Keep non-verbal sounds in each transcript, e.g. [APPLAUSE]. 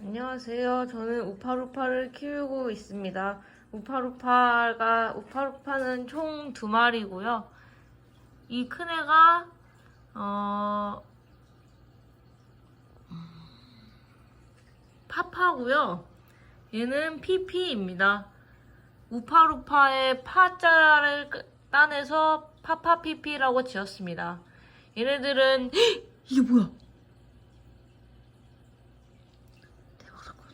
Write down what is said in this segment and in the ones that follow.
안녕하세요. 저는 우파루파를 키우고 있습니다. 우파루파가, 우파루파는 총 두 마리고요. 이 큰 애가, 어, 파파고요. 얘는 피피입니다. 우파루파의 파자를 끄- 따내서 파파피피라고 지었습니다. 얘네들은 [GASPS] 이게 뭐야? 대박 사건.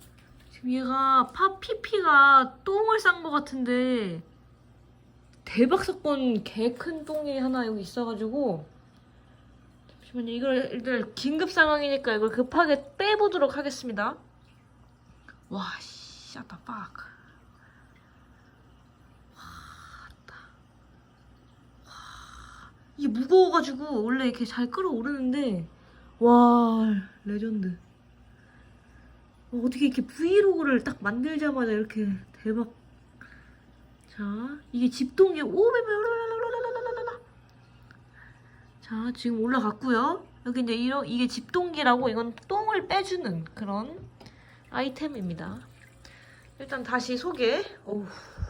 지금 얘가 파피피가 똥을 싼 것 같은데 대박 사건 개 큰 똥이 하나 여기 있어가지고 잠시만요. 이걸 일단 긴급 상황이니까 이걸 급하게 빼보도록 하겠습니다. 와, 씨, the fuck. 이게 무거워가지고 원래 이렇게 잘 끌어오르는데 와 레전드 어, 어떻게 이렇게 브이로그를 딱 만들자마자 이렇게 대박. 자 이게 집동이 오베베 자 지금 올라갔고요. 여기 이제 이런 이게 집동기라고 이건 똥을 빼주는 그런 아이템입니다. 일단 다시 소개. 오우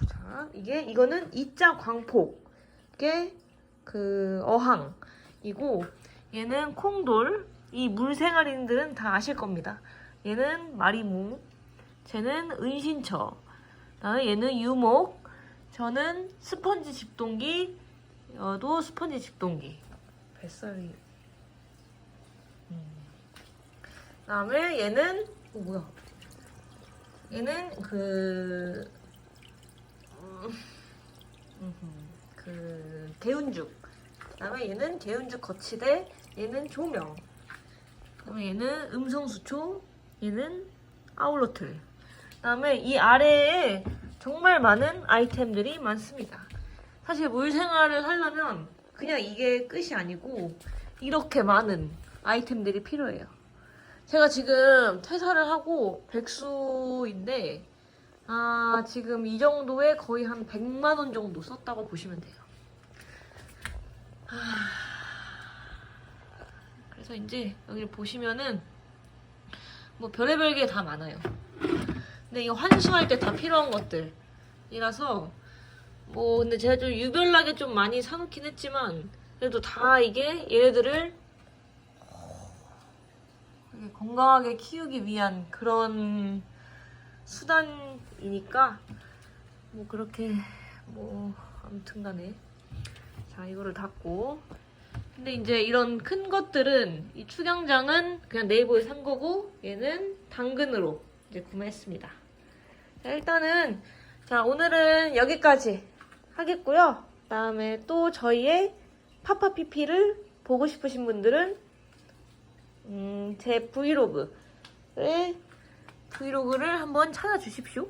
자 이게 이거는 이자 광폭의 그 어항이고 얘는 콩돌. 이 물생활인들은 다 아실 겁니다. 얘는 마리무, 쟤는 은신처, 그다음에 얘는 유목, 저는 스펀지 집동기, 여도 스펀지 집동기. 뱃살이. 음. 그다음에 얘는 어 뭐야? 얘는 그 음. 그 개운죽. 그다음에 얘는 개운죽 거치대. 얘는 조명. 그다음에 얘는 음성수초. 얘는 아울러틀. 그다음에 이 아래에 정말 많은 아이템들이 많습니다. 사실 물생활을 하려면 그냥 이게 끝이 아니고 이렇게 많은 아이템들이 필요해요. 제가 지금 퇴사를 하고 백수인데 아, 지금 이 정도에 거의 한 100만 원 정도 썼다고 보시면 돼요. 하... 그래서 이제 여기를 보시면은 뭐 별의별 게 다 많아요. 근데 이거 환수할 때 다 필요한 것들이라서 뭐 근데 제가 좀 유별나게 좀 많이 사놓긴 했지만 그래도 다 이게 얘네들을 건강하게 키우기 위한 그런 수단이니까 뭐 그렇게 뭐 아무튼 간에 자 이거를 닫고 근데 이제 이런 큰 것들은 이 축양장은 그냥 네이버에 산 거고 얘는 당근으로 이제 구매했습니다. 자 일단은 자 오늘은 여기까지 하겠고요. 다음에 또 저희의 파파피피를 보고 싶으신 분들은 음, 제 브이로그를 브이로그를 한번 찾아주십시오.